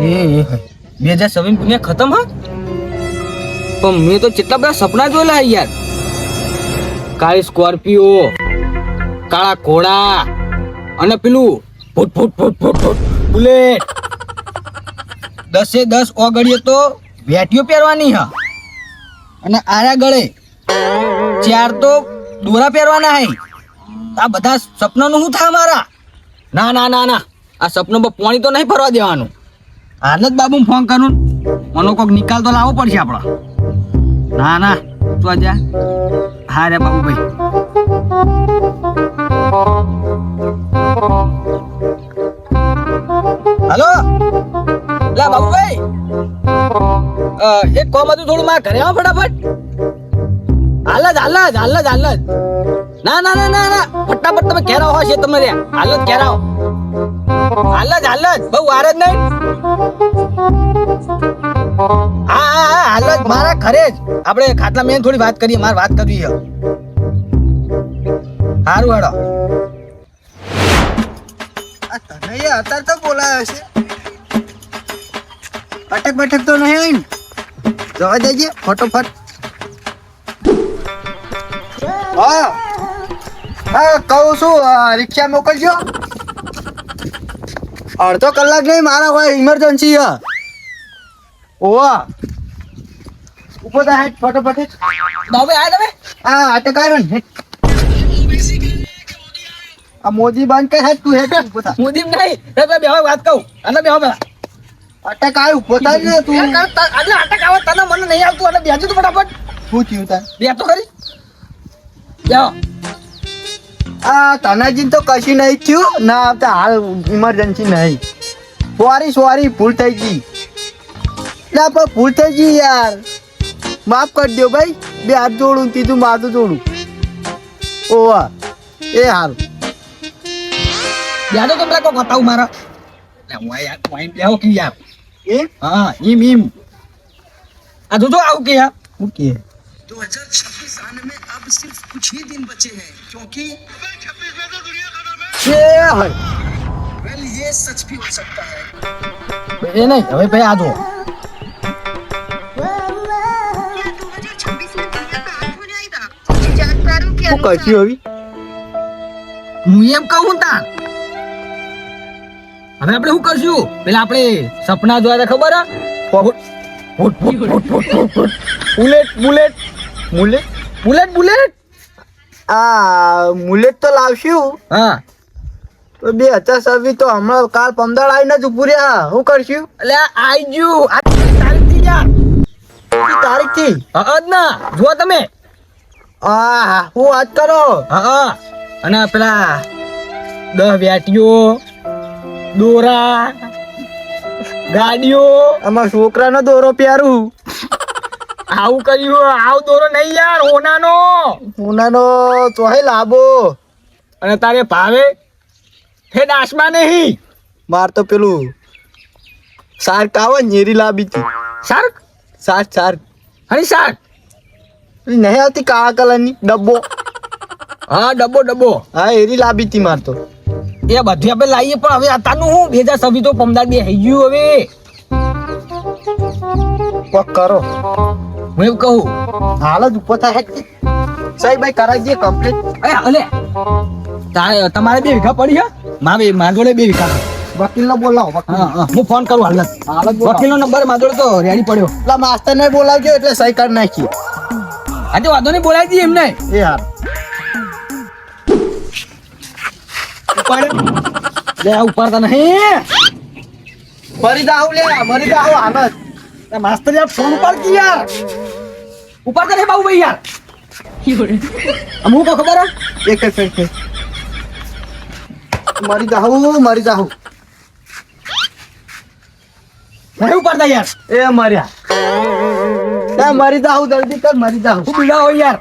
એ બે હજાર છવ્વીસ દુનિયા ખતમ, હા? પણ મેં તો કેટલા બધા સપના જોયેલા યાર. કાળી સ્કોર્પિયો, કાળા ઘોડા અને પેલું ફૂટ ફૂટ ફૂટ ફૂટ ફૂટ, બુલેટ. દસે દસ ઓગળીએ તો વેટીઓ પહેરવાની, હા. અને આરા ગળે ચાર તો દોરા પહેરવાના હે આ બધા સપનાનું શું થાય મારા ના ના ના ના. આ સપનું પાણી તો નહીં ભરવા દેવાનું. હાલ જ બાબુ ફોન કરું મને કોક નિકાલ તો લાવવો પડશે આપણા ના ના, તું જા. હા રે બાબુભાઈ. હલો? લા બાબુભાઈ. એક કોમ હતું થોડું મારા ઘરે આવો ફટાફટ. હાલ જ હાલ જ હાલ જ હાલ ના ના ના ના ના. ફટાફટ તમે ઘેર આવો છે તમે રે હાલ જ ઘેર આવો બહુ વાર જ નહીં. હા હા હા હાલ જ મારા ઘરે જ. આપણે ખાટલા મેં થોડી વાત કરીએ, મારે વાત કરવી છે. સારું હેડો તને અત્યારે તો બોલાયો છે. અટક બટક તો નહીં જવા દેજે, ફટોફટ. હા. હા કહું છું રિક્ષા મોકલજો. અડધો કલાક નહીં મારા હોય ઇમરજન્સી છે ઓવા. ઊભો ફટોફટ હેઠ. આ તમે હા મોદી બંધ કર હેઠ તું હેઠ ઊભો થા. મોદી નહીં. રે બે વાત કહું. અને બેહો પેલા અટક આવ્યું પોતા તું. આજે અટક આવે તને મને નહીં આવતું અને બેજો તો ફટાફટ. શું થયું તાર? બે તો ખરી. બેહો આ તનાજી તો કશું નહીં થયું. ના આવતા હાલ ઇમરજન્સી નહીં. સોરી સોરી ભૂલ થઈ ગઈ. ના પણ ભૂલ થઈ ગઈ યાર. માફ કરી દો ભાઈ. બે હાથ જોડું કીધું માથું જોડું. ઓવા. એ હારું યાદો તમને કોઈ બતાવું મારા. લે હું આ યાર વાઈન બેહો કે યાર? એ? હા ઈમ ઈમ. આ જોજો આવું કે યાર. શું કે? 2026 आने में अब सिर्फ कुछ ही दिन बचे हैं क्योंकि છે હોય वेल ये सच भी हो सकता है એ નહીં હવે ભાઈ આ જો શું કરશું હવે હું એમ કહું તા હવે આપણે શું કરશું પેલા આપણે સપના જોયા ખબર હે? ફૂટ ફૂટ ફૂટ ફૂટ ફૂટ ફૂટ ફૂટ. બુલેટ bullet bullet bullet આ મુલેટ તો લાવશું. હા. તો બે હજાર સવી તો હમણાં કાલ પંદર આવીને જ ઉભું રહ્યા. શું કરશું? એટલે આવી ગયું આ તારીખથી યાર તારીખથી હા જ ના. જુઓ તમે. આ હું. વાત કરો? હા અને પેલા દસ વેટીઓ દોરા ગાડીઓ. આમાં છોકરાનો દોરો પહેરું. આવું કર્યું આવ દોરો નહીં યાર ઓનાનો ઓનાનો તો ચોહે લાભો અને તારે ભાવે? હે દાસમાં નહીં. માર તો પેલું શાર્ક આવે નેરી લાવી હતી shark? Shark shark. Honey shark? નહીં આવતી કાળા કલરની ડબ્બો. હા ડબ્બો ડબ્બો. હા એરી લાબી હતી માર તો. એ બધી આપણે લાવીએ પણ હવે અત્યારનું હું? બે હજાર છવ્વીસ તો પમદાર બે થઈ ગયું હવે. કરો. હું એવું કહું. હાલ જ ઉપર થાય સાહેબ ભાઈ કરાવી દે કમ્પ્લીટ અરે અલે! તારે તમારે બે વીઘા પડી હે મા બે જોડે બે વીઘા. વકીલ. નો બોલાવો હા ફોન કરું હાલ વકીલ નો વકીલનો નંબર મારા તો રેડી પડ્યો. એટલે માસ્ટર ને બોલાવજો એટલે સહી કરી નાખીએ. આજે વાંધો નહીં બોલાવી દઈએ એમને. એ હાર ઉપાડે. લે ઉપાડતા નહીં. મરી જાવ લે મરી જાવ હાલ જ આ માસ્તર યાર ફોન ઉપાડતી યાર? ઉપાડતા નહીં બાબુ ભાઈ યાર. આમ હું કહું ખબર હે? એક મિનિટ મરી જાવ મરી જાવ નહીં ઉપાડતા યાર? એ મર્યા એ મરી જાહુ જલ્દી કર મરી જાહુ. હું બીડા હોય યાર.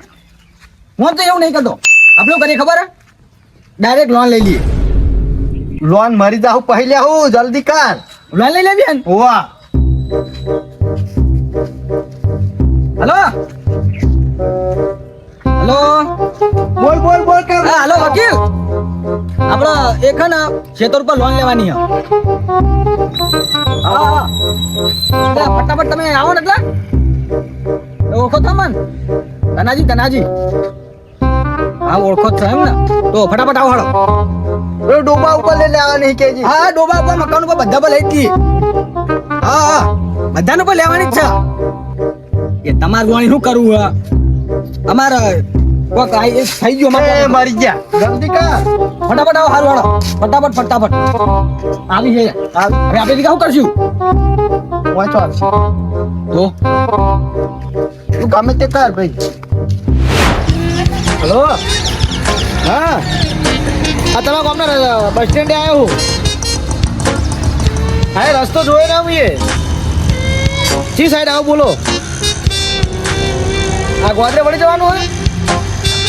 હું તો એવું નહીં કરતો. આપણે કરીએ ખબર હે? ડાયરેક્ટ લોન લઈ લઈએ. લોન મરી જાઉં પહેલા હું જલ્દી કર. લોન લઈ લેવી ને? વાહ હલો હલો બોલ બોલ બોલ કે હા હલો વકીલ! આપણો એક ખેતર પર લોન લેવાની હા હા એટલે ફટાફટ તમે આવો ને એટલે. ઓળખો તમન મન ધનાજી ધનાજી હા ઓળખો છો એમ ને? તો ફટાફટ આવો હાલો. એ ડોબા ઉપર લઈ લેવાની કેજી. હા ડોબા ઉપર મકાન ઉપર બધા પર લઈ હા હા. બધાને પર લેવાની જ છે. એ તમારે વાણી શું કરવું હે? અમારે કોક આઈ થઈ ગયો મારે મરી ગયા. જલ્દી કર ફટાફટ આવો હારું હાલો. ફટાફટ ફટાફટ. આવી છે. હવે આપણે શું કરશું? વાંચો આવશે તો? તું ગમે તે કર ભાઈ. હલો? હા. આ તમે ગામના બસ સ્ટેન્ડે આવ્યો હું. હા એ રસ્તો જોયો ને આવીએ જી સાઈડ આવો બોલો? આ ગોદરે વળી જવાનું હોય?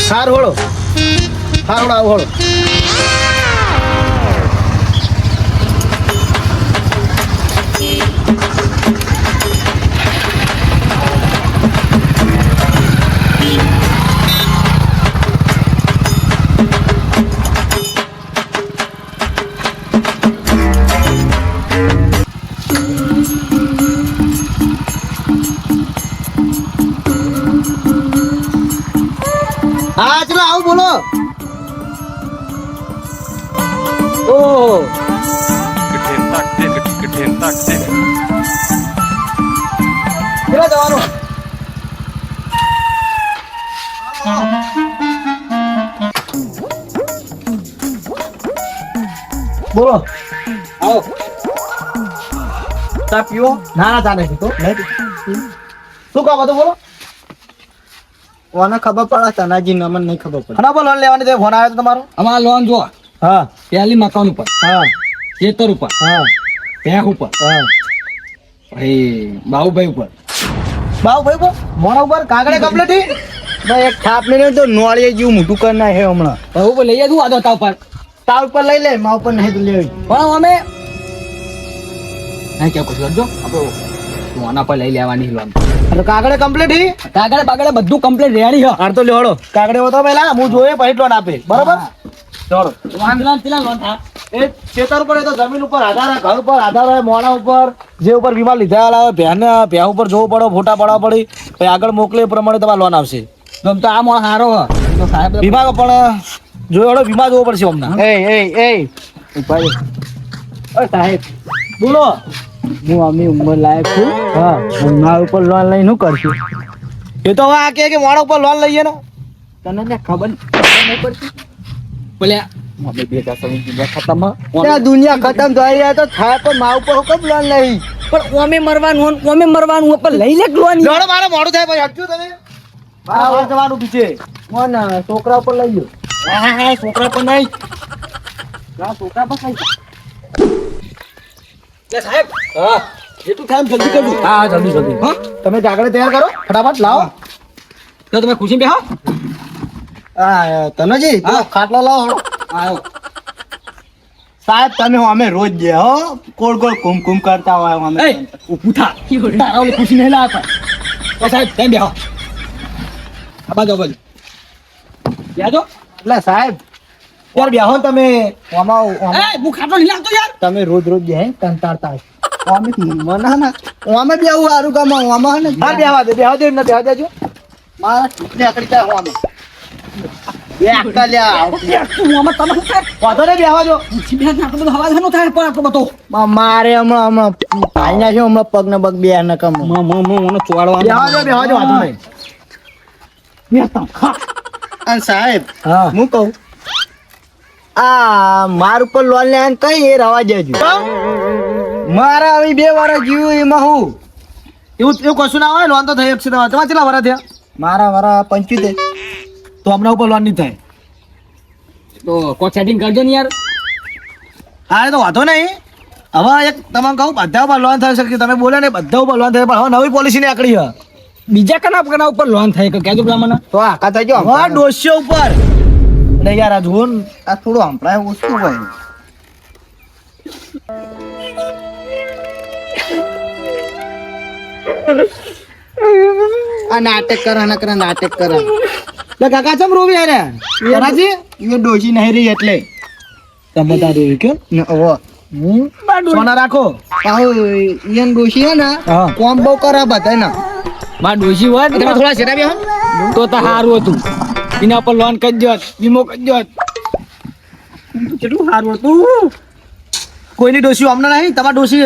હાર હોળો. હાર આવો હોળો. બોલો. ઓહો. કઠિન કઠિન તાકતે કેટલા જવાનું? બોલો. આવો. ચા પીવો? ના ના તો શું કામ હતું, બોલો? કોને ખબર પડે તનાજી ને અમને નહીં ખબર પડે. ખરાબ લોન લેવાની તે ફોન આવ્યો તો તમારો? અમારા લોન જો હા. પહેલી મકાન ઉપર. હા. ખેતર ઉપર. હા. ભેંક ઉપર. હા. ભાઈ બાહુભાઈ ઉપર. બાઉભાઈ ઉપર? મોણ ઉપર? કાગળે કમ્પ્લીટ ભાઈ એક થાપ લઈને તો નોળીએ જેવું મોટું કરી નાખે હમણાં. બહુ ઉપર લઈ તું આદો તાવ પર તાવ ઉપર લઈ લે મા ઉપર નહીં તો લેવી પણ અમે નહીં કેવું કશું કરજો. આપણે મોના પર લઈ લેવાની લોન કાગળે કમ્પ્લીટ હી? કાગળે બાગળે બધું કમ્પ્લીટ રેડી છે હાર તો લેડો કાગળે હોતો પેલા હું જોઈએ પછી લોન આપે. બરોબર? ચાલો. વાંધલા પેલા લોન થા. એ ખેતર ઉપર તો જમીન ઉપર આધાર હે ઘર ઉપર આધાર હે મોણા ઉપર જે ઉપર વીમા લીધા હોય ભેન ભ્યા ઉપર જોવું પડે ફોટા પાડવા પડી. પછી આગળ મોકલે એ પ્રમાણે તમારે લોન આવશે. તમ તો આ મોણ હારો હ. તો સાહેબ વીમા પણ જોયો વીમા જોવો પડશે અમને. એ એ એ સાહેબ. બોલો. હું આમની ઉંમર લાયક છું. હા મારા ઉપર લોન લઈને શું કરશું? એ તો હવે આ કે કે મારા ઉપર લોન લઈએ ને? તને ને ખબર નહીં પડતી? બોલે અમે બે હજાર સવીસ દુનિયા ખતમ. હ. દુનિયા ખતમ થઈ રહ્યા તો થાય પણ મા ઉપર હુકમ લોન લઈ? પણ ઓમે મરવાનું ઓમે મરવાનું પણ લઈ લે લોન લોડો મારે મોડું થાય હટજો તમે મારે વાર જવાનું પીછે કોણ છોકરા ઉપર લઈ ગયો. હા હા છોકરા પર નહીં. છોકરા પણ કઈ? લે સાહેબ. હા. જેટલું થાય જલ્દી કરજો. હા હા જલ્દી જલ્દી. હા તમે કાગળ તૈયાર કરો. ફટાફટ લાવો. તો તમે ખુશી બેહો. હા તનોજી હા. ખાટલો લાવો આવો. સાહેબ તમે અમે રોજ જે હો કોળ કોળ કુમ કુમ કરતા હોય અમે. ઊભું થા. તારા ઓલી ખુશી નહીં લાવતા. ઓ સાહેબ તેમ બેહો. આ બાજુ બાજુ. બેહજો. એટલે સાહેબ યાર બેહો તમે. ઓમાં એ હું ખાટો નહીં લાવતો યાર. તમે રોજ રોજ જે કંટાળતા અમે મને ના ઓમે બી આવું કામ આમાં ને? હા બેહવા દે બેહવા દે ને બેહવા દેજો. મારા ચૂંટણી આકડી તું બેહ બધો મારે હમણાં હમણાં ભાઈ છે હમણાં પગ ને પગ બે ને કમ. અને સાહેબ હા. હું કહું આ માર ઉપર લોન લે કઈ એ રવા જજો મારા આવી બે વાર જીવ્યું એમાં હું. એવું એવું કશું ના હોય? લોન તો થઈ શકશે તમારે. તમારે કેટલા વર્ષ થયા? મારા વારા પંચોતેર. તો હમણાં ઉપર લોન નહીં થાય. તો કોઈ સેટિંગ કરજો ને યાર. હા એ તો વાંધો નહીં. હવે એક તમારે કહું બધા ઉપર લોન થઈ શકે. તમે બોલે ને બધા ઉપર લોન થાય. પણ હવે નવી પોલિસી નીકળી છે. બીજા કના કના ઉપર લોન થાય? કે પેલા મને. તો આખા થઈ ગયો. હા ડોસીઓ ઉપર. અને યાર આ જુઓ આ થોડું હંભળાય ઓછું હોય. આ નાટક કરે ને કરે નાટક કરે. લે કાકા ચમ રોવી યાર કરાજી એ ડોશી નહીં રહી એટલે. તમે તાર રોવી કે ને હવે. હું? સોના રાખો. પાહુ ઈયન ડોશી હે ને કોમ્બો કોમ બહુ કરે બધા ને માં ડોશી હોય ને તમે થોડા શેરા બે તો તો હારું હતું. એના પર લોન કરી દો વીમો કરી દો કેટલું સારું હતું. કોઈની ડોસી અમને નહીં તમારી ડોસી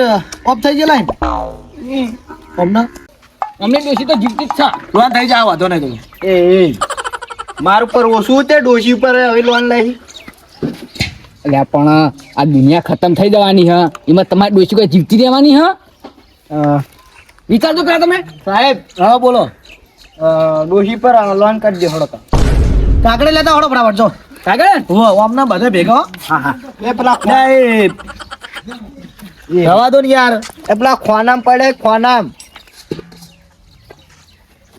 ઓફ થઈ ગયેલા અમને અમને ડોસી તો જીવતી જ છે. લોન થઈ જાય વાંધો નહીં તમે. એ મારું પર ઓછું તે ડોસી પર હવે લોન લઈ. એટલે પણ આ દુનિયા ખતમ થઈ જવાની હ. એમાં તમારી ડોસી કોઈ જીવતી રહેવાની હ? વિચારજો પેલા તમે. સાહેબ હા બોલો. ડોસી પર લોન કરી દે હળો તો કાકડી લેતા આવડો ફટાફટ જો. કાગડે હો આમના બધે ભેગો. હા હા. એ પેલા જવા દો ને યાર. એ પેલા ખોનામ પડે ખોનામ.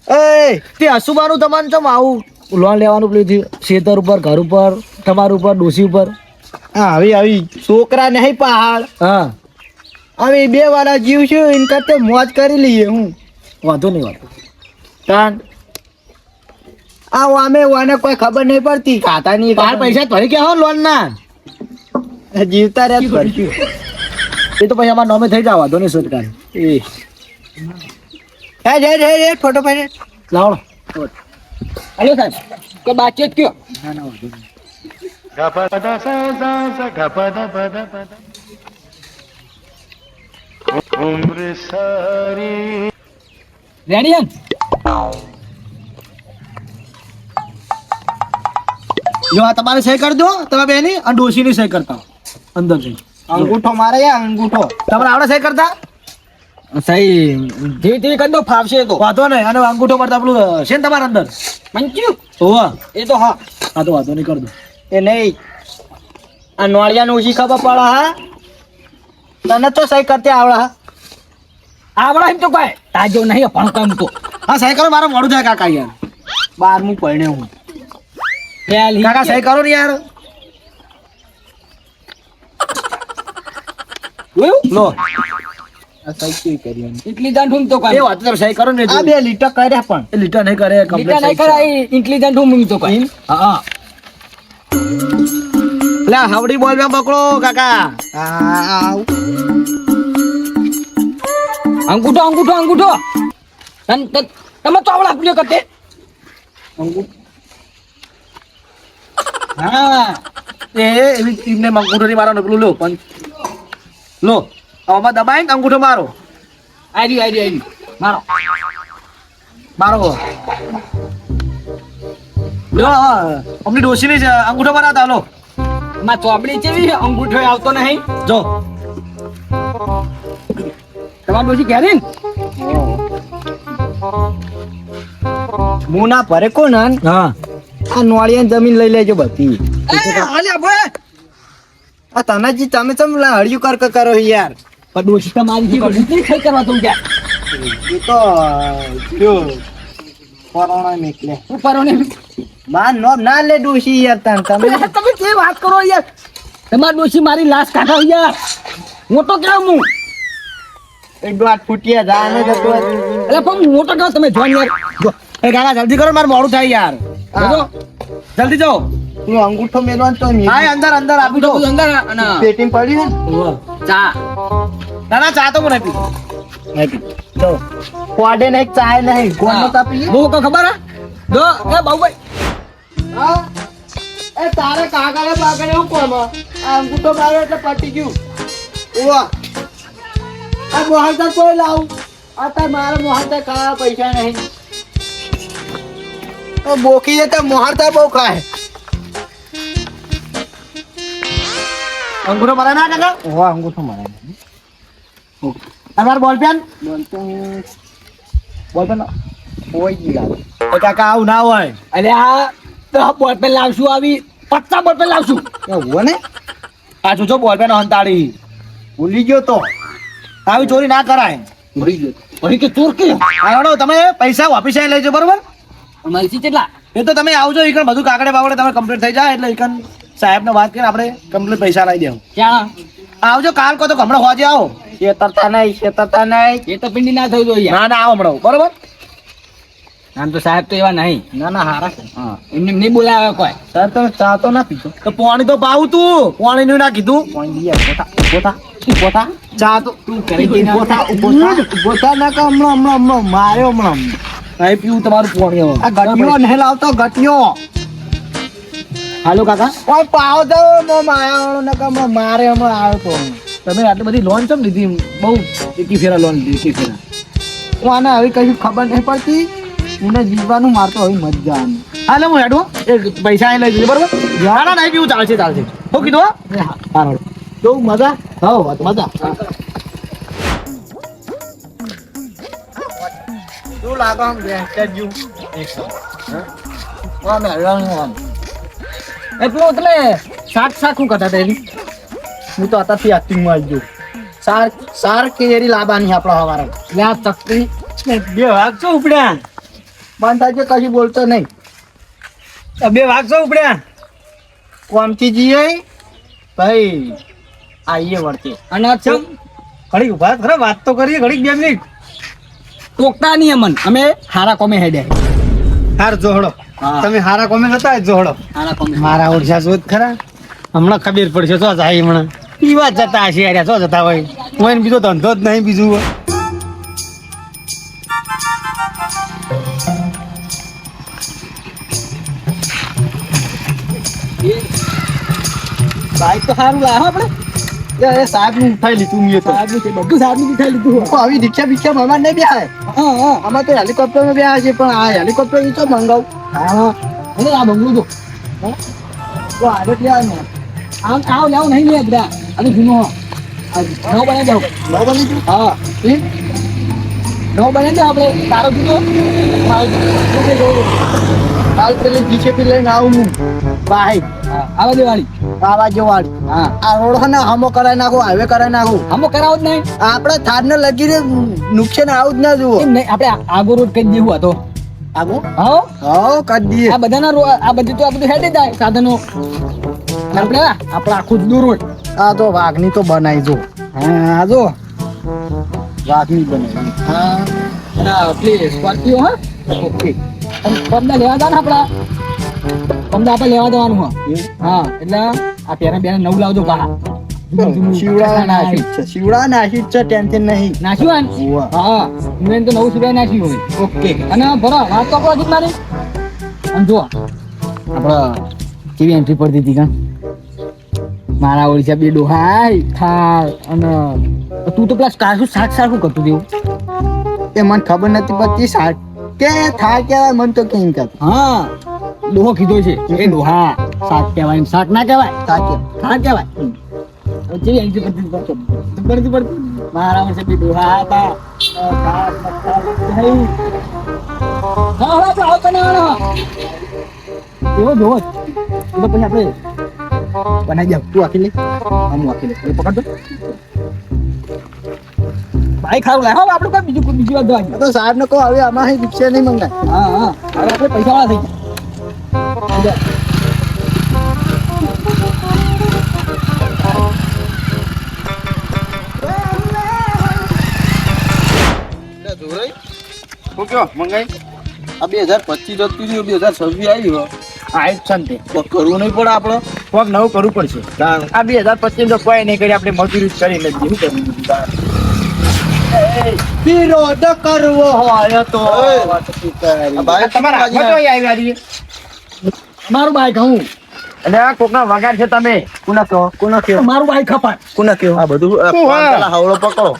એ તે હસુબાનું તમારું ચમ આવું? લોન લેવાનું પેલું થયું ખેતર ઉપર ઘર ઉપર તમારું ઉપર ડોસી ઉપર? હા આવી આવી. છોકરા નહીં પહાડ. હા. હવે બે વાળા જીવ છું એને કરતે મોજ કરી લઈએ હું. વાંધો નહીં વાંધો તાન આ વામે વાને કોઈ ખબર નહીં પડતી. ખાતા નહીં બાર પૈસા ભરી ગયા હો લોન ના જીવતા રહે એ તો પછી અમારા નોમે થઈ જાવ વાંધો નહીં સરકાર એ. હે જય જય જય ફોટો પાડે લાવો. હેલો સાહેબ. કે બાતચીત કયો? sari રેડી હે જો આ તમારે સહી કરી દો તમે બેની અને ડોશીની સહી કરતા. અંદર જઈ અંગૂઠો મારે યા અંગૂઠો. તમારે આવડે સહી કરતા? સહી જે તે કરી દો ફાવશે તો. વાંધો નહીં અને અંગૂઠો મારતા પેલું છે ને તમારા અંદર? મંચ્યું? હોવા. એ તો હા. હા તો વાંધો નહીં કરી દો. એ નહીં. આ નોળિયાનું ઓછી ખબર પડે હા? તને તો સહી કરતી આવડે હા? આવડા એમ તો કઈ. તાજો નહીં પણ કામ તો. હા સહી કરો મારે મોડું થાય કાકા યાર. બારમું પરણે હું. કાકા સહી કરો ને યાર? લો. કરી? ઇન્ટેલિજન્ટ હું તો એ વાત સહી કરો ને આ બે લીટર પણ. એ લીટર નહીં કરે લીટા કમ્પ્લીટ નહીં કરાય ઇન્ટેલિજન્ટ હું તો કઈ. હા લે હાવડી બોલ બે પકડો કાકા. આ આવ. અંગૂઠો અંગૂઠો અંગૂઠો. તમે ચોવડા પ્લે કરતે. હા. એ એવી ટીમને અંગૂઠો થી મારો પેલું લો પણ લો આમાં દબાઈને અંગૂઠો મારો. આરી આરી આરી મારો. મારો. લો અમની ડોશીની અંગૂઠો મારા લો. માં ચોપડી છે? અંગૂઠો આવતો નહીં. જો. તમાર ડોશી ઘેરી ને? હું. ના ભરે કોણ? હા. આ નોળિયા જમીન લઈ લેજો બધી. અલ્યા ભાઈ આ તનાજી તમે તમ લા હળિયું કર કર કરો યાર? પણ ડોશી તમારી જે નહીં કરવા તું ત્યાં એ તો જો પરોણા નીકળે. ઉપરો ને માર નો ના લે ડોશી યાર તન તમે તમે જે વાત કરો યાર? તમાર ડોશી મારી લાશ કાઢો યાર. મોટો કેવું હું? એક દોટ ફૂટિયા જા ને જતો એટલે પણ હું મોટો કહો તમે જોન યાર. એ ગાડા જલ્દી કરો મારે મોડું થાય યાર. જો જલ્દી જાઓ. તું અંગૂઠો મેલવાનું તો નહીં. હા અંદર અંદર આપી દો. અંદર અને પેટીમ પડી હે. ચા. ના ના ચા તો મને આપી? તો કોડે ને એક ચાય નહીં કોણ તાપી બહુ કો ખબર હે? દો એ બાઉભાઈ. હા? એ તારે કાગળે બાગળે હું કોમ આ અંગૂઠો માર્યો એટલે પટી ગયું. ઓવા આ મોહનતા કોઈ લાવ? આ તાર મારા મોહનતા ખાવા પૈસા નહીં. બોકી છે તો મોહનતા બહુ ખાય અંગૂઠો મારા ના કાકા ઓવા અંગૂઠો મારે તમારે બોલ પેન બોલ તો કોઈ જ લાવે એ કાકા આવું ના હોય અરે આ તો બોલ પેન લાવશું આવી પત્તા બોલ પે લાવશું હોય ને આ જોજો બોલ પેન હંતાડી ભૂલી ગયો તો આવી ચોરી ના કરાય ભૂલી ગયો ભૂલી કે ચોર કે તમે પૈસા વાપસ આવી લેજો બરોબર થી કેટલા? એ તો તમે આવજો એકણ બધું કાકડે બાગળે તમે કમ્પ્લીટ થઈ જાય એટલે ઈકણ સાહેબને વાત કરીને આપણે કમ્પ્લીટ પૈસા લાવી દેવું. ક્યાં? આવજો કાલ કહો તો હમણાં હોજે આવો. શેતરતા નહીં શેતરતા નહીં. એ તો પિંડી ના થયું જોઈએ. ના ના આવો હમણાં બરોબર? આમ તો સાહેબ તો એવા નહીં. ના ના હારા છે. હા. એમને નહીં બોલાવે કોઈ. સર તમે ચા તો ના પીતો તો પાણી તો પાવું તું. પાણી નું ના કીધું. પોઈન્ટ દીએ પોતા પોતા પોતા? ચા તો તું કરી દે પોતા પોતા ના કા હમણાં હમણાં હમણાં માર્યો હમણાં. અહીં પીવું તમારું પાણી આ ગટિયો નહીં લાવતો ગટિયો હાલો કાકા. ઓય પાવ દો મો માયો ને કમ મારે હમણાં આવ્યો તો તમે આટલી બધી લોન ચમ લીધી? બહુ એકી ફેરા લોન લીધી એકી ફેરા. હું આને હવે કશું ખબર નહીં પડતી? મને જીવવાનું મારતો હવે મજા આવે હાલે હું હેડું એ પૈસા લઈ લીધી બરોબર? ના ના નહીં પીવું ચાલશે ચાલશે. હું કીધું હા? હા કેવું મજા. હા મજા. શું લાગે આમ જેવું? આમ હેરાન આમ. એટલું એટલે શાક શાક શું કરતા તેની? હું તો અત્યારથી acting માં જ છું. સાર સાર કેરી લાવવાની આપણા હવારે આ ચકરી બે વાઘ છો ઉપડ્યા બંધ થાય કશું બોલતો નહીં બે વાઘ છો ઉપડ્યા કોમથી જઈએ ભાઈ આઈએ વર્તે અને ચમ ઘડીક ઊભા ખરા વાત તો કરીએ ઘડીક બે મિનિટ ટોકતા નહીં અમન. અમે હારા કોમે હેડે હાર જોહડો. તમે હારા કોમે હતા જ જોહડો. હારા કોમે. મારા ઓરસા જોત ખરા. હમણાં ખબર પડશે તો જાય હમણાં. પીવા જતા હશે યાર શું જતા હોય. કોઈ ને બીજો ધંધો જ નહીં બીજું. હોય બાઈક તો સારું લાવે આપણે. એ સાહેબનું ઉઠાઈ લીધું મેં તો. બધું સાહેબનું ઉઠાઈ લીધું તો આવી રિક્ષા બિક્ષા મહેમાન નહીં બેહાય હા હા. આમાં તો હેલિકોપ્ટરમાં બેહા છે પણ આ હેલિકોપ્ટર તો મંગાવું. હા અને આ બંગલો હા? તો આગળ ત્યાં ને. આમ આવ લેવ નહીં લે બધા. અને જૂનો નવો બનાવી દો. બરાબર નહીં હા. એ? નવો બનાવી દો આપણે. તારો જૂનો મારો જૂનો. પીછે પેલી જીસીપી લઈને આવું હું. હા, આવા દેવાળી આવા જવાળી હા. આ રોડ ને હમો કરાવી નાખો હાઈવે કરાવી નાખો. હમો કરાવો જ નહીં. આપણે થાર ને લગીને નુકસાન આવું જ ના જુઓ. નહીં આપણે આગો રોડ કરી દેવું હતો આગો? હા? હા કરી દઈએ. આ બધાના આ બધું તો આ બધું હેડે જાય સાધનો. આપણે આપણે આખું જૂનું રોડ આ તો વાઘની તો બનાવી જો હા જો વાઘની બનાવી હા. પ્લીઝ સ્કોર્પિયો હા? ઓકે. અને લેવા દા ને આપડા પમદા આપણે લેવા દેવાનું હા. એટલે આ પેરા બેને નવું લાવજો પાહા જૂનું જૂનું શિવડા નાશી છે શિવડા નાશી છે ટેન્શન નહીં. નાખ્યું હોય ને? ઉવ્વ. હા મેં તો નવું સુધારી નાખ્યું હોય. ઓકે. અને ભરો વાત તો કરો મારી અને જો આપણે કેવી એન્ટ્રી પડતી હતી કાં? મારા ઓળીસા બે ડોહાય થાળ અને તું તો પેલા કાશું શાક સારખું કરતું તેવું એ મને ખબર નથી પડતી શાક કે થાળ કેવાય મને તો કેમ કે હા. ડોહો કીધો છે. એ ડોહા શાક કહેવાય શાક ના કહેવાય? થાય કહેવાય. શાક કહેવાય? હવે કેવી પડતી પડતી પડતી મારા વર્ષે બે હતા. દહીં. એવો જોવો જ. પછી આપણે બનાવી દે. તું આખી લે. હું આખી લે. એ પકડ દો ભાઈ ખારું આપણે કોઈ બીજું બીજી વાત દવા તો સાહેબ ને કહો હવે આમાં રિક્ષા નહીં મંગાય હા હા. હવે આપણે પૈસા વાળા થઈ ગયા. શું કયો? મંગાઈ? આ બે હજાર પચીસ જતું રહ્યું બે હજાર છવ્વીસ આવ્યું આ જ છે ને તે. તો કરવું નહીં પડે આપણે કોક નવું કરવું પડશે. આ બે હજાર પચીસ તો કોઈ નહીં કરી આપણે મજૂરી કરી નથી શું કરવું વિરોધ કરવો હોય તો. તમારા આવી. મારું બાઈક હું. એટલે આ કોકના વગાડ છે તમે. કોના કહો? કોના કહો? મારું બાઈક ખપાય કોના કહો? આ બધું? પેલા હવળો પકડો.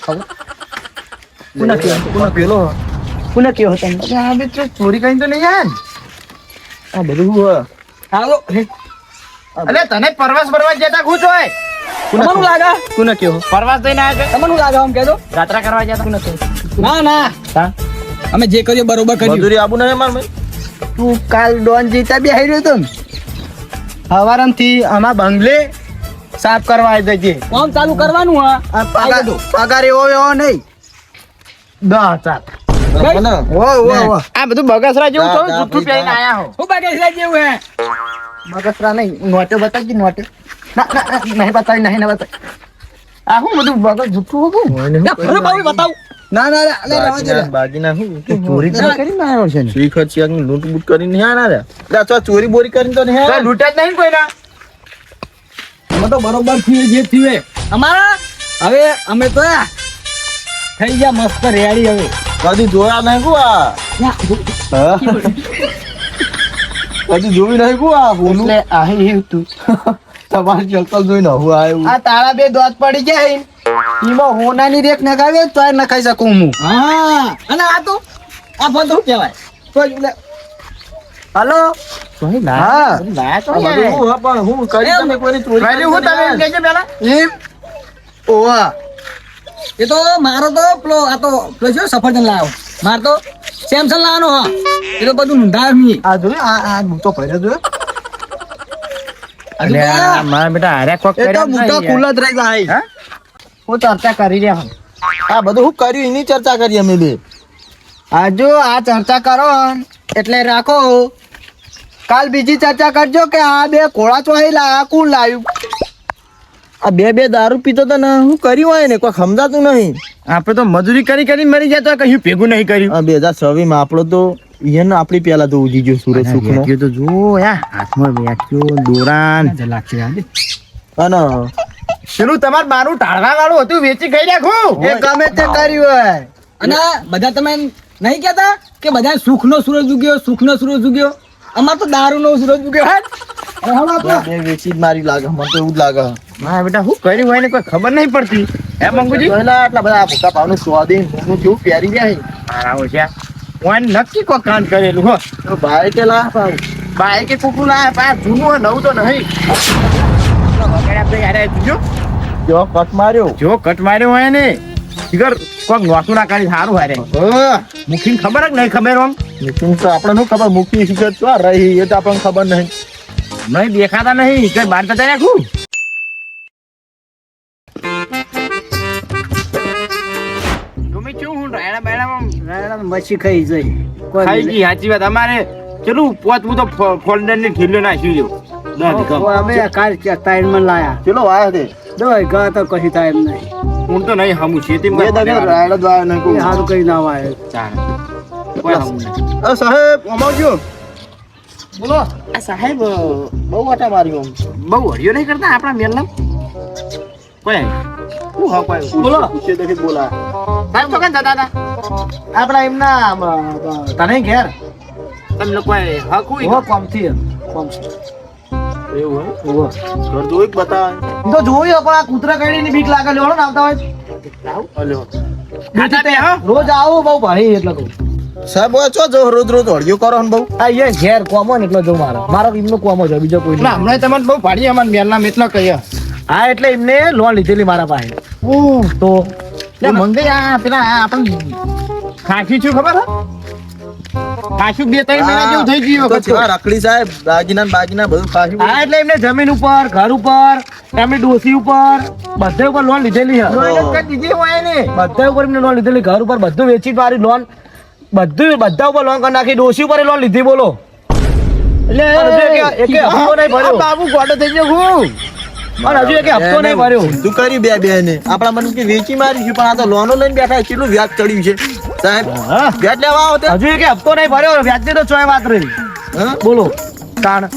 કોના કહો? કોના પેલો. કોના કહો તમે? આ બે તો ચોરી કરીને તો નહીં યાર આ બધું હું હે. હાલો અલે તને પરવાસ પરવાસ જતા ખુશ હોય તમને લાગે? કોના કહો? પરવાસ જઈને આવ્યા તમને લાગે આમ કહેજો યાત્રા કરવા જતા ના ના. હા? અમે જે કર્યું બરોબર કર્યું. મજૂરી આબુ નહીં માર ભાઈ તું કાલ ડોન જીતા બેહી રહ્યો તું હવારમથી આમાં બંગલે સાફ કરવા આવી જજે કામ ચાલુ કરવાનું હા? આ પગાર પગાર એવો એવો નહીં. દસ ઓ આ બધું બગસરા જેવું થોડું જૂઠું પહેરીને આયા હો. હું બગસરા જેવું હે? બગસરા નહીં. નોટે બતાવી નોટે. ના ના ના, નહીં બતાવી નહીં ના બતાવી. આ શું બધું બગસ જૂઠું હતું? બતાવ. ના ના ના, અલે રહેવા દે બાગીના શું ચોરી તો કરીને આવ્યો છે ને. શ્રી ખર્ચિયા લૂંટ બૂટ કરીને નહીં આના રે તો ચોરી બોરી કરીને તો નહીં તો આયા. જ નહીં કોઈના? અમે તો બરોબર થયું જે થયું અમારા? હવે અમે તો થઈ ગયા મસ્ત રેડી હવે. કદી જોયા નહીં કુ આ? કદી જોવી નહીં કુ આ બોલું? એટલે આહી તું. તમારી ચક્કર જોઈને હું આવ્યું. આ તારા બે દોત પડી ગયા એમાં હોનાની રેક નખાવે તો નખાઈ શકું હું. હા. અને આ તો આ ફોન કહેવાય? તો હલો? હા. બધું પણ હું કરી તમે કોઈની ચોરી હું તમે કહેજો પહેલા. એમ? ઓવા એ તો મારો તો પેલો આ તો પેલો છે સફરજન લાવ્યો માર તો સેમસંગ લાવવાનો હા. એ તો બધું નોંધાવ્યું આ જોયું? આ આ તો ભર્યો જોયો. આ- મારા બેટા હારે કોક એ તો રહી જાય હા? હું? ચર્ચા કરી રહ્યા હું આ બધું હું કર્યું એની ચર્ચા કરી અમે બે. હજુ આ ચર્ચા કરો એટલે રાખો. કાલ બીજી ચર્ચા કરજો કે આ બે કોળા ચોહી લાયા કોણ લાવ્યું આ બે બે દારૂ પીતો તો ને હું કર્યું હોય ને કોઈ સમજાતું નહીં. આપણે તો મજૂરી કરી કરી મરી જાય તો કશું ભેગું નહીં કર્યું. આ બે હજાર છવ્વીસમાં આપણો તો એને આપણી પેલા તો ઉજી ગયો સુરત સુખ નો વેચ્યો તો જો યા હાથમાં વેચ્યો દોરાન. અને પેલું તમાર મારું ટાળવા વાળું હતું વેચી ગઈ રાખું એ ગમે તે કર્યું હોય. અને બધા તમે નહીં કહેતા કે બધા સુખનો સૂરજ ઉગ્યો સુખનો સૂરજ ઉગ્યો? અમાર તો દારૂનો સૂરજ ઉગ્યો હે? વેચી મારી લાગે મને તો એવું જ લાગે. મારા બેટા શું કર્યું હોય ને કોઈ ખબર નહીં પડતી. હે મંગુજી? આટલા બધા ભૂકા સ્વાદીન હું કેવું પહેરી ગયા છે. મારા ઓછા. હું નક્કી કો કાન કરેલું હો. તો ભાઈ કે લા ભાઈ કે કુકુ લા પા જૂનું નવ તો નહીં. વગાડ્યા તો યાર જો જો કટ માર્યો. જો કટ માર્યો હોય ને જીગર કોક નોતું ના કરી સારું હારે. મુખી ખબર જ નહીં ખબર આમ નીતિન તો આપણે નું ખબર મૂકી શું તો રહી એ તો આપણને ખબર નહીં. નહીં દેખાતા નહીં કઈ બાર જતા રાખું મચ્છી ખાઈ જઈ ખાઈ ગઈ સાચી વાત. અમારે ચલું હું તો ફોલ્ડરની ઢીલો નાખી દઉં અમે કાલ ટાઈમમાં લાયા. ચલો આયા તે દોય ગા તો કશી ટાઈમ નહીં. હું તો નહીં હમું છે તેમ બે દાદા રાયડા વાયા નહીં કોઈ. સારું કઈ ના વાય. કોઈ હમું નહીં. અ સાહેબ અમાવજો બોલો. આ સાહેબ બહુ વાટા માર્યો. બહુ હરિયો નહીં કરતા આપણા મેલના? કોઈ શું હા બોલો. પૂછે તો બોલા. સાહેબ તો કાં જતા હતા? આપડા એમના તને ઘેર. હક કોમથી એવું હે ઘર જોઈ બતા તો જોયું પણ આ કૂતરા કડી ની બીક લાગે લેવાનો ને આવતા હોય રોજ આવું બહુ ભાઈ એટલે કહું. સાહેબ ઓય ચો જો રોજ રોજ ઓડિયો કરો ને બહુ? આ યે ઘેર કોમો ને એટલો જો મારા. મારો એમનો કોમો છે બીજો કોઈ ના હમણાં તમને બહુ ભાડી અમારા મેલના મેટલા કહ્યા હા એટલે એમને લોન લીધેલી મારા પાસે. તો આ પેલા આપણે ખાંસી છું ખબર હે? બે ત્રણ મહિના જેવું થઈ ગયું વખત રખડી સાહેબ દાગીના બાગીના બધું ખાશું હા એટલે એમને જમીન ઉપર ઘર ઉપર એમની ડોસી ઉપર બધા ઉપર લોન લીધેલી છે. મહેનત કરી દીધી હોય ને બધા ઉપર એમને લોન લીધેલી. ઘર ઉપર બધું વેચી મારી લોન બધું બધા ઉપર લોન કરી નાખી. ડોસી ઉપર લોન લીધી બોલો. એટલે બાબુ ગોડો થઈ ગયો હું. અને હજુ એક હપ્તો નહીં ભર્યો તું કર્યું બે બે ને આપણા મન કે વેચી મારી છે પણ આ તો લોનો લઈને બેઠા કેટલું વ્યાજ ચડ્યું છે? સાહેબ વ્યાજ લેવા આવો તે. હજુ એક હપ્તો નહીં ભર્યો વ્યાજની તો ચોય વાત રહી. બોલો તાણ.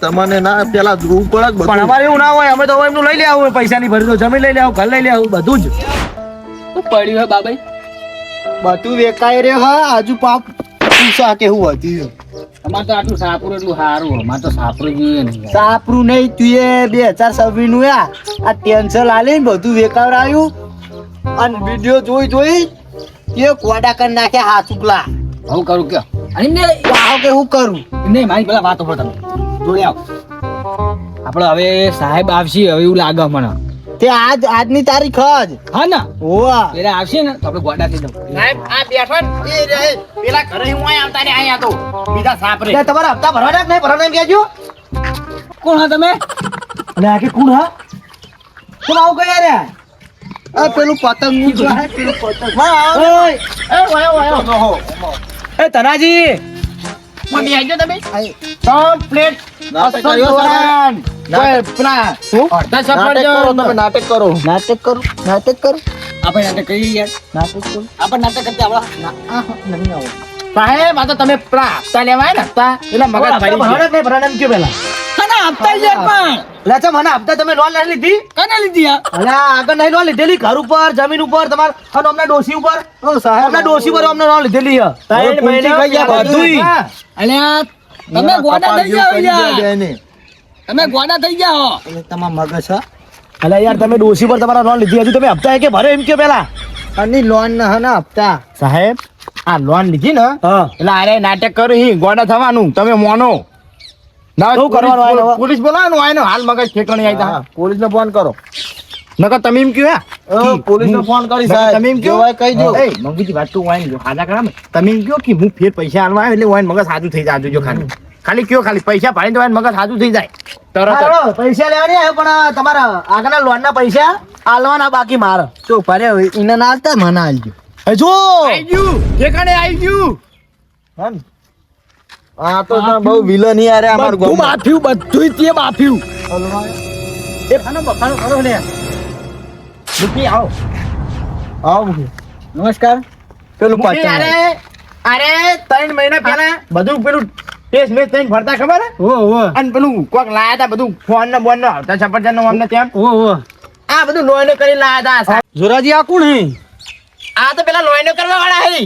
તમને ના પેલા ઉપર જ પણ અમારે એવું ના હોય અમે તો હવે એમનું લઈ લે આવું પૈસા ની ભરી દો જમીન લઈ લેવું ઘર લઈ લે આવું બધું જ. પડ્યું હે બાબાઈ? બધું વેકાય રહ્યો હા આજુ પાપ. પૂછા કે હું હતી અમાર તો આટલું સાપરું એટલું સારું અમાર તો સાપરું જોઈએ નહીં સાપરું નહીં તું એ બે હજાર છવ્વીસનું આ આ ટેન્શન આલી બધું વેકાવડાયું. અને વીડિયો જોઈ જોઈ એ કોડા કરી નાખ્યા હાથ ઉકલા હું કરું કયો? અને ને આવો કે હું કરું? નહીં મારી પેલા વાતો પર તમે. જોડે આવો. આપણે હવે સાહેબ આવશે હવે એવું લાગે મને. તે આજ આજની તારીખ જ. હા ને? ઓવા પેલા આવશે ને તો આપણે ગોડા થઈ દઉં. સાહેબ આ બેઠો ને એ રહે. પેલા ઘરે હું અહીં આવતા ને અહીંયા તો. બીજા સાપરે. તે તમારા હપ્તા ભરવાના કે નહીં? ભરવાના એમ કહેજો. કોણ હા તમે? અને આખી કોણ હા? કોણ આવું કયા રે આ પેલું પતંગનું જો હે, પેલું પતંગ. ઓય એ વાયો વાયો એ તનાજી. મમ્મી આવજો તમે? કમ્પ્લીટ. નાટક અસલ કર્યો ધોરણ. કોઈ પેલા અડધા નાટક કરો. તમે નાટક કરો. નાટક કરું? નાટક કરું? આપણે નાટક કરીએ યાર નાટક કરું? આપણે નાટક કરતા આવડા. નહીં આવું. સાહેબ આ તો તમે પેલા હપ્તા લેવા આવ્યા ને હપ્તા. એટલે મગજ ભારી ભરાણે જ નહીં? ભરાણે એમ કયો પેલા? આપતા યાર પણ. લે મને હપ્તા તમે લોન લઈ લીધી? કને લીધી અરે આગળ નહીં લોન લીધેલી ઘર ઉપર જમીન ઉપર તમાર અને અમને ડોસી ઉપર? અમને ડોસી પર અમને લોન લીધેલી છે. હવે પૂંજી ખાઈ ગયા બધુંય. અલ્યા તમે ગોડા થઈ જાઓ યાર. તમે ગોડા થઈ જાઓ એટલે તમારા મગજ હા? અલ્યા યાર તમે ડોસી પર તમારા લોન લીધી હતી. તમે હપ્તા એ કે ભરે એમ કે પેલા? અને લોન ના હપ્તા. સાહેબ? આ લોન લીધી ને? એટલે આરે નાટક કર્યું ગોડા થવાનું. તમે મોનો. ના શું કરવાનું આને હવે? પોલીસ બોલાવાનું આને હાલ મગજ ઠેકાણે આઈ જા પોલીસ ને ફોન કરો. નકર તમે એમ હે? પોલીસ નો ફોન કરી સાહેબ તમે એમ કયો? કહી દો. એ મંગુજી વાત તો વાઈન જો હાજા કરા તમે એમ કયો કે હું ફેર પૈસા આલવા આવ્યો એટલે વાઈન મગજ સાજુ થઈ જાય જો ખાલી. ખાલી કયો ખાલી પૈસા ભાઈ તો વાઈન મગજ સાજુ થઈ જાય. તરત જ. હાલો, પૈસા લેવાની આવ્યો પણ તમારા આગળના લોન ના પૈસા આલવાના બાકી મારે. તો ભરે એને ના આલતા મને આલજો. હજુ! આઈ ગયું ઠેકાણે આઈ ગયું. આ તો બહુ વિલન યાર અમારું બધું ગામમાં. માફ્યું બધું તે માફ્યું. એ ખાનો બખાનો કરો ને. મુકી આવો. આવો મુકી. નમસ્કાર. પેલું પાછું અરે અરે ત્રણ મહિના પહેલા બધું પેલું ટેસ્ટ મેચ થઈને ફરતા ખબર હે? ઓ ઓ અને પેલું કોક લાયા હતા બધું ફોન ને બોન ને આવતા સફરજન નો અમને તેમ ઓ ઓ આ બધું લોયનો કરી લાયા હતા જોરાજી આ કોણ હે? આ તો પેલા લોયનો કરવા વાળા હે.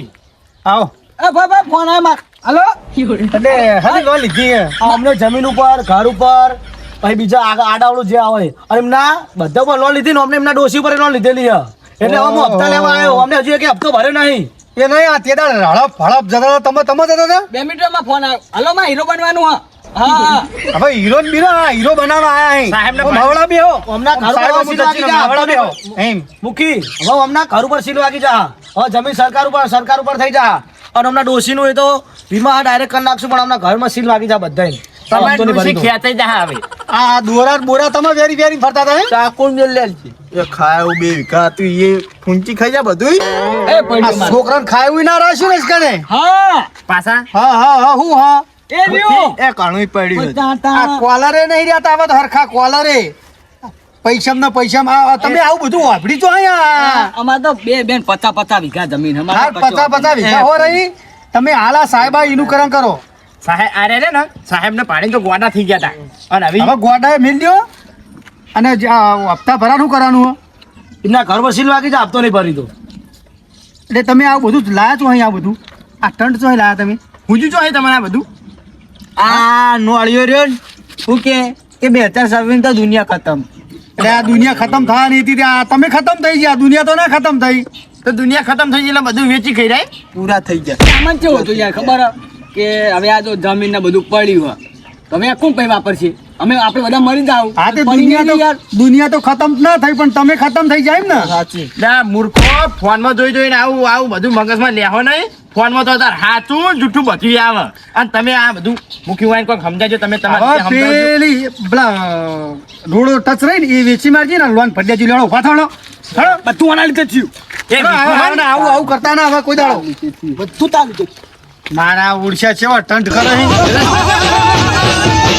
આવો. એ ભાઈ ભાઈ ફોન આ માર. હાલો? એટલે હજી લોન લીધી અમને જમીન ઉપર ઘર ઉપર પછી બીજા આગળ આડાવડું જે આવે. અને એમના બધા પર લોન લીધી ને અમને એમના ડોસી ઉપર લોન લીધેલી છે. એટલે હવે હું હપ્તા લેવા આવ્યો. અમને હજુ એક હપ્તો ભર્યો નહીં. એ નહીં આ તે દાડે હળપ હડપ જતા તમે તમે જતા હતા? બે મિનિટમાં ફોન આવ્યો. હલો માં હીરો બનવાનું હા. હા હવે હીરો ને બીરો હીરો બનાવવા આયા અહીં. સાહેબને ઓ, માવડા બી હો. હમણાં ઘર સાહેબ, ઉપર સીલ વાગી જા માવડા બી હો. એમ. મૂકી. હવે હમણાં ઘર ઉપર સીલ વાગી જા. હવે જમીન સરકાર ઉપર સરકાર ઉપર થઈ જા. અને હમણાં ડોસીનું એ તો વીમા ડાયરેક્ટ કરી નાખશું પણ હમણાં ઘરમાં સીલ વાગી જાય હવે. આ દોરા ને બોરા તમે વેરી વેરી ફરતા હતા? ચાકુન મેલ લે એ ખાયું બે વીઘા તું એ ફૂંચી ખાઈ જા બધું એ છોકરાને ખાયું ના રહેશું ને કને હા. પાછા? હા હા હા હું હા. એ રહ્યું. એ કાણું પડ્યું બધા આ કોલરે નહીં રહ્યા હવે તો હરખા કોલરે. પૈસા પૈસામાં. પૈસા તમે આવું બધું વાપરી છો અહીંયા? અમારે તો બે બેન પચા પચા વીઘા જમીન અમારે હાર તો કશો પચા પચા વીઘા. હો રહી. તમે હાલા સાહેબા એનું કરણ કરો. સાહેબ અરે રે ને. સાહેબ ને પાણી તો ગોડા થઈ ગયા હતા અને હવે ગોડાએ મિલ દો અને જે આ હપ્તા ભરાનું કરવાનું હો. એમના ઘર વસીલ સીલ વાગી જા હપ્તો નહીં ભરી દો. એટલે તમે આ બધું લાયા છો અહીં આ બધું? આ ટંટ છો અહીં લાયા તમે? પૂછ્યું છો અહીં તમારે આ બધું? આ નોળિયો રહ્યો શું કે કે બે હજાર તો દુનિયા ખતમ. એટલે આ દુનિયા ખતમ થવાની હતી ત્યાં તમે ખતમ થઈ ગયા દુનિયા તો ના ખતમ થઈ. તો દુનિયા ખતમ થઈ ગઈ એટલે બધું વેચી ખાઈ જાય પૂરા થઈ ગયા. સામાન કેવું હતું યાર ખબર હે? કે હવે આ જો જમીન ને બધું પડ્યું હોય તો હવે આ કોણ પૈ વાપરશે? અમે આપણે બધા મરી જાવ હા તે દુનિયા તો દુનિયા તો ખતમ ના થઈ પણ તમે ખતમ થઈ જાય એમ ને? સાચી. ના મૂર્ખો ફોનમાં જોઈ જોઈને આવું આવું બધું મગજમાં લેહો નહીં. ફોનમાં તો તાર હાચું જૂઠું બધું આવે. અને તમે આ બધું મૂકી વાઈને કોઈ સમજાજો તમે તમારે. પેલી પેલા રોડો ટચ રહી ને એ વેચી મારજી ને લોન ફડિયાજી લેવાનો ઊભા થવાનો. બધું આના લીધે થયું. આવું આવું કરતા ના હવે કોઈ દાડો. બધું તાર મારા ઉડશા છે ટંટ કરે છે.